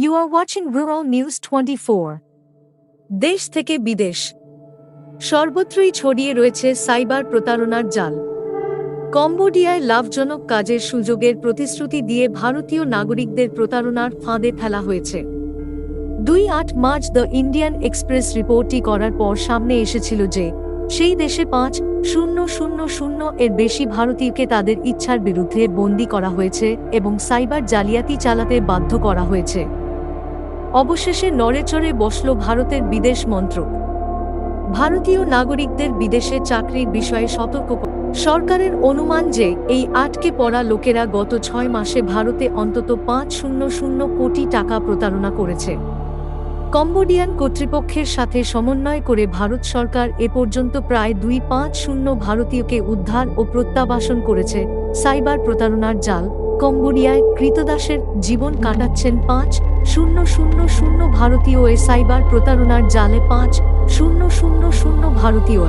You watching watching Rural News 24. দেশ থেকে বিদেশ। সর্বত্রই ছড়িয়ে রয়েছে সাইবার প্রতারণার জাল। কম্বোডিয়ায় লাভজনক কাজের সুযোগের প্রতিশ্রুতি দিয়ে ভারতীয় নাগরিকদের প্রতারণার ফাঁদে ফেলা হয়েছে। দুই আট মার্চ দ্য ইন্ডিয়ান এক্সপ্রেস রিপোর্টটি করার পর সামনে এসেছিল যে, সেই দেশে পাঁচ শূন্য শূন্য শূন্য এর বেশি ভারতীয়কে তাদের ইচ্ছার বিরুদ্ধে বন্দী করা হয়েছে এবং সাইবার জালিয়াতি চালাতে বাধ্য করা হয়েছে। অবশেষে নড়েচড়ে বসল ভারতের বিদেশ মন্ত্রক। ভারতীয় নাগরিকদের বিদেশে চাকরির বিষয়ে সতর্ক সরকারের অনুমান যে এই আটকে পড়া লোকেরা গত ছয় মাসে ভারতে অন্তত পাঁচ শূন্য শূন্য কোটি টাকা প্রতারণা করেছে। কম্বোডিয়ান কর্তৃপক্ষের সাথে সমন্বয় করে ভারত সরকার এ পর্যন্ত প্রায় দুই পাঁচ শূন্য ভারতীয়কে উদ্ধার ও প্রত্যাবাসন করেছে সাইবার প্রতারণার জাল। কম্বোডিয়ায় কৃতদাসের জীবন কাটাচ্ছেন পাঁচ, শূন্য শূন্য শূন্য ভারতীয় এ সাইবার প্রতারণার জালে পাঁচ, শূন্য শূন্য শূন্য ভারতীয়